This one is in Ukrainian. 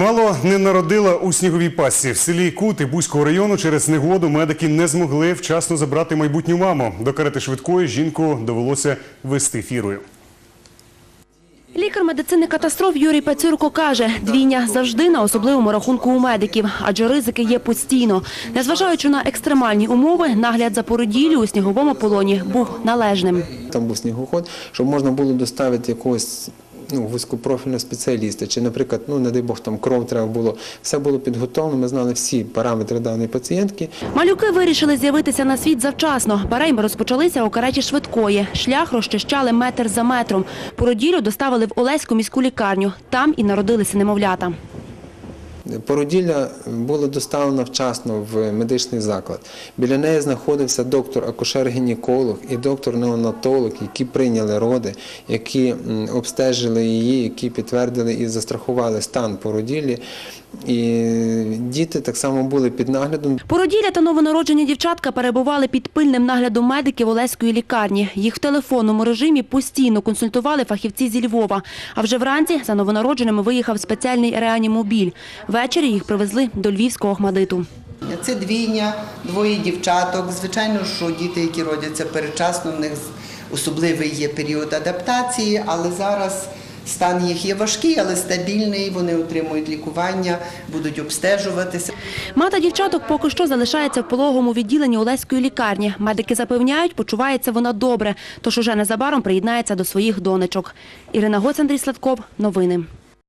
Мало не народила у сніговій пасі. В селі Кути Бузького району через негоду медики не змогли вчасно забрати майбутню маму. До карети швидкої жінку довелося вести фірою. Лікар медицини катастроф Юрій Пацюрко каже, двійня завжди на особливому рахунку у медиків, адже ризики є постійно. Незважаючи на екстремальні умови, нагляд за породіллю у сніговому полоні був належним. Там був снігоход, щоб можна було доставити якогось ну, вузькопрофільного спеціаліста, чи, наприклад, ну, не дай Бог, там кров треба було. Все було підготовлено, ми знали всі параметри даної пацієнтки. Малюки вирішили з'явитися на світ завчасно. Барейми розпочалися у кареті швидкої. Шлях розчищали метр за метром. Породілю доставили в Олеську міську лікарню. Там і народилися немовлята. Породілля було доставлено вчасно в медичний заклад. Біля неї знаходився доктор акушер-гінеколог і доктор-неонатолог, які прийняли роди, які обстежили її, які підтвердили і застрахували стан породіллі. Діти так само були під наглядом. Породілля та новонароджені дівчатка перебували під пильним наглядом медиків Олеської лікарні. Їх в телефонному режимі постійно консультували фахівці зі Львова. А вже вранці за новонародженими виїхав спеціальний реанімобіль. Ввечері їх привезли до львівського Охмадиту. Це двійня, двоє дівчаток. Звичайно, що діти, які родяться передчасно, в них особливий є період адаптації, але зараз стан їх є важкий, але стабільний. Вони отримують лікування, будуть обстежуватися. Мати дівчаток поки що залишається в пологовому відділенні Олеської лікарні. Медики запевняють, почувається вона добре, тож уже незабаром приєднається до своїх донечок. Ірина Гоц, Андрій Сладков. Новини.